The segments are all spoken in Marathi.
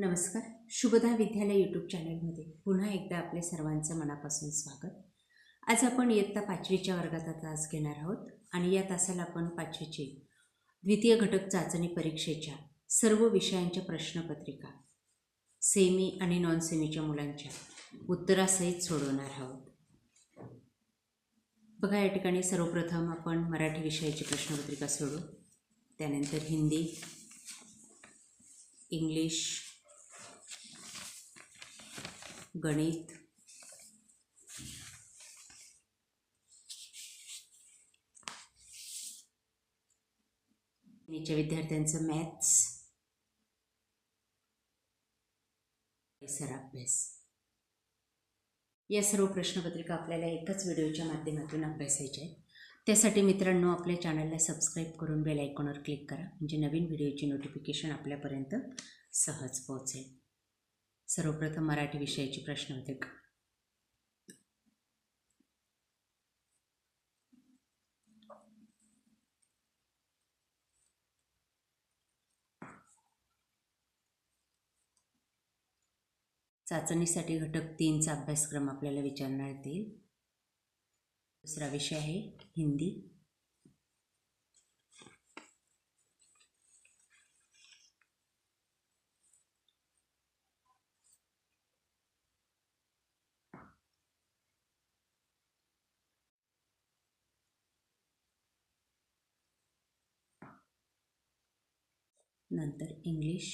नमस्कार. शुभदा विद्यालय यूट्यूब चॅनलमध्ये पुन्हा एकदा आपल्या सर्वांचं मनापासून स्वागत. आज आपण इयत्ता पाचवीच्या वर्गाचा तास घेणार आहोत आणि या तासाला आपण पाचवीची द्वितीय घटक चाचणी परीक्षेच्या सर्व विषयांच्या प्रश्नपत्रिका सेमी आणि नॉन सेमीच्या मुलांच्या उत्तरासहित सोडवणार आहोत. बघा या ठिकाणी सर्वप्रथम आपण मराठी विषयाची प्रश्नपत्रिका सोडू. त्यानंतर हिंदी इंग्लिश गणित. विद्यार्थ्यांचं मॅथ्स परिसर अभ्यास या सर्व प्रश्नपत्रिका आपल्याला एकाच व्हिडिओच्या माध्यमातून अभ्यासायच्या आहेत. त्यासाठी मित्रांनो आपल्या चॅनलला सबस्क्राईब करून बेल आयकॉनवर क्लिक करा. म्हणजे नवीन व्हिडिओची नोटिफिकेशन आपल्यापर्यंत सहज पोहोचेल. सर्वप्रथम मराठी विषयाची का चाचणीसाठी घटक तीनचा अभ्यासक्रम आपल्याला विचारण्यात येतील दुसरा विषय आहे हिंदी. नंतर इंग्लिश.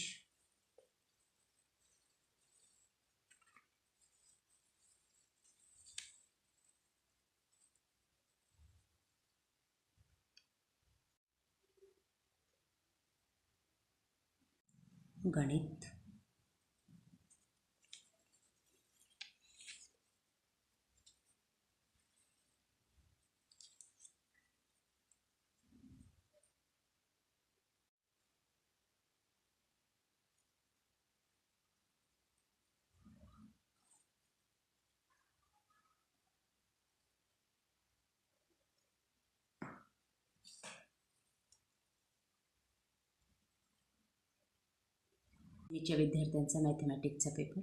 गणित. नीच्या विद्यार्थ्यांचा मॅथमॅटिक्सचा पेपर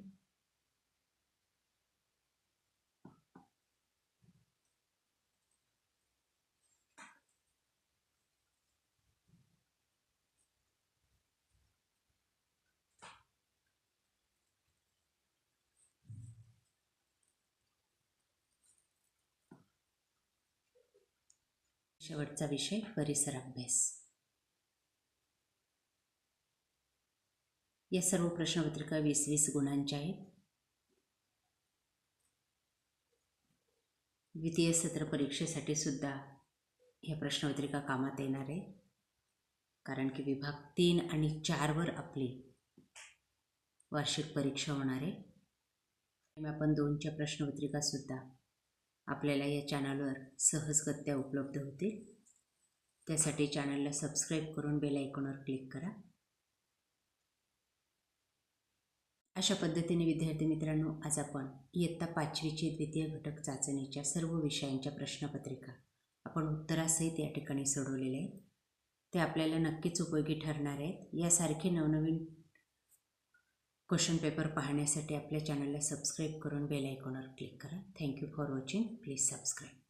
शेवटचा विषय परिसर या सर्व प्रश्नपत्रिका वीस वीस गुणांच्या आहेत. द्वितीय सत्र परीक्षेसाठी सुद्धा ह्या प्रश्नपत्रिका कामात येणार आहे. कारण की विभाग तीन आणि चारवर आपली वार्षिक परीक्षा होणार आहे. आपण दोनच्या प्रश्नपत्रिकासुद्धा आपल्याला या चॅनलवर सहजगत्या उपलब्ध होतील. त्यासाठी चॅनलला सबस्क्राईब करून बेल आयकॉनवर क्लिक करा. अशा पद्धतीने विद्यार्थी मित्रांनो आज आपण इयत्ता पाचवीची द्वितीय घटक चाचणीच्या सर्व विषयांच्या प्रश्नपत्रिका आपण उत्तरासहित या ठिकाणी सोडवलेले आहेत. ते आपल्याला नक्कीच उपयोगी ठरणार आहेत. यासारखे नवनवीन क्वेश्चन पेपर पाहण्यासाठी आपल्या चॅनलला सबस्क्राईब करून बेल आयकॉनवर क्लिक करा. Thank you for watching please subscribe